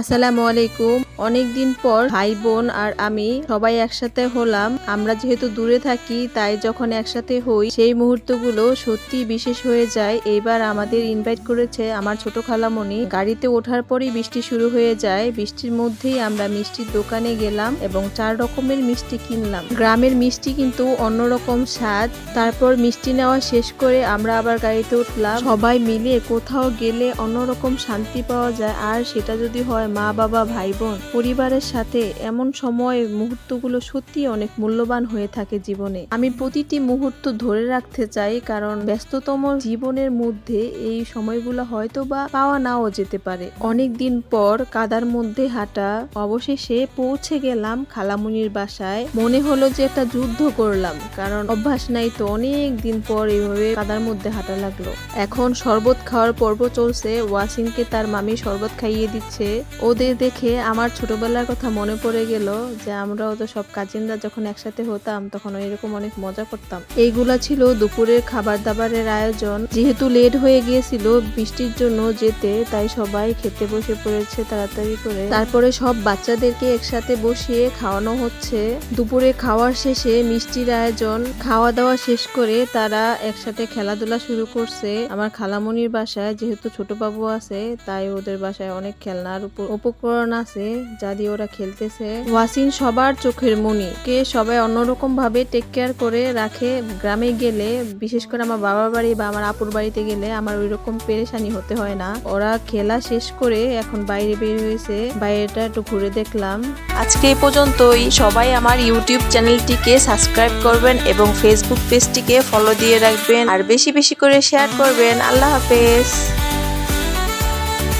আসসালামু আলাইকুম। অনেকদিন পর ভাই বোন আর আমি সবাই একসাথে হলাম। আমরা যেহেতু দূরে থাকি, তাই যখন একসাথে হই, সেই মুহূর্তগুলো সত্যি বিশেষ হয়ে যায়। এইবার আমাদের ইনভাইট করেছে আমার ছোট খালামণি। গাড়িতে ওঠার পরেই বৃষ্টি শুরু হয়ে যায়। বৃষ্টির মধ্যেই আমরা মিষ্টির দোকানে গেলাম এবং চার রকমের মিষ্টি কিনলাম। গ্রামের মিষ্টি কিন্তু অন্যরকম স্বাদ। তারপর মিষ্টি নেওয়া শেষ করে আমরা আবার গাড়িতে উঠলাম। সবাই মিলে কোথাও গেলে অন্যরকম শান্তি পাওয়া যায়। আর সেটা যদি হয় মা বাবা, ভাই বোন, পরিবারের সাথে এমন সময় মুহূর্তগুলো সত্যি অনেক মূল্যবান হয়ে থাকে জীবনে। আমি প্রতিটি মুহূর্ত ধরে রাখতে চাই, কারণ ব্যস্ততম জীবনের মধ্যে এই সময়গুলো হয়তো বা পাওয়া নাও যেতে পারে। অনেক দিন পর কাদার মধ্যে হাঁটা, অবশেষে পৌঁছে গেলাম খালামুনির বাসায়। মনে হলো যে একটা যুদ্ধ করলাম, কারণ অভ্যাস নাই তো অনেক দিন পর এইভাবে কাদার মধ্যে হাঁটা লাগল। এখন শরবত খাওয়ার পর্ব চলছে, ওয়াসিমকে তার মামি শরবত খাইয়ে দিচ্ছে। ওদের দেখে আমার ছোটবেলার কথা মনে পড়ে গেল যে আমরাও তো সব কাজিনরা যখন একসাথে হতাম, তখন এরকম অনেক মজা করতাম। এইগুলা ছিল দুপুরের খাবার দাবারের আয়োজন। যেহেতু লেট হয়ে গিয়েছিল, বৃষ্টির জন্য যেতে, তাই সবাই খেতে বসে পড়েছে তাড়াতাড়ি করে। তারপরে সব বাচ্চাদেরকে একসাথে বসিয়ে খাওয়ানো হচ্ছে। দুপুরে খাওয়ার শেষে মিষ্টির আয়োজন। খাওয়া দাওয়া শেষ করে তারা একসাথে খেলাধুলা শুরু করছে। আমার খালামনির বাসায়, যেহেতু ছোট বাবু আছে, তাই ওদের বাসায় অনেক খেলনার উপ- উপকরণ আছে যা দিয়ে ওরা খেলতেছে। ওয়াসিন সবার চোখের মনি। কে সবাই অন্যরকম ভাবে টেক কেয়ার করে রাখে গ্রামে গেলে, বিশেষ করে আমার বাবার বাড়ি বা আমার আপুর বাড়িতে গেলে আমার ওই রকম পেরেশানি হতে হয় না। ওরা খেলা শেষ করে এখন বাইরে বের হয়েছে। বাইরেটা একটু ঘুরে দেখলাম। আজকে এই পর্যন্তই। সবাই আমার ইউটিউব চ্যানেলটিকে সাবস্ক্রাইব করবেন এবং ফেসবুক পেজটিকে ফলো দিয়ে রাখবেন। আর বেশি বেশি করে শেয়ার করবেন। আল্লাহ হাফেজ।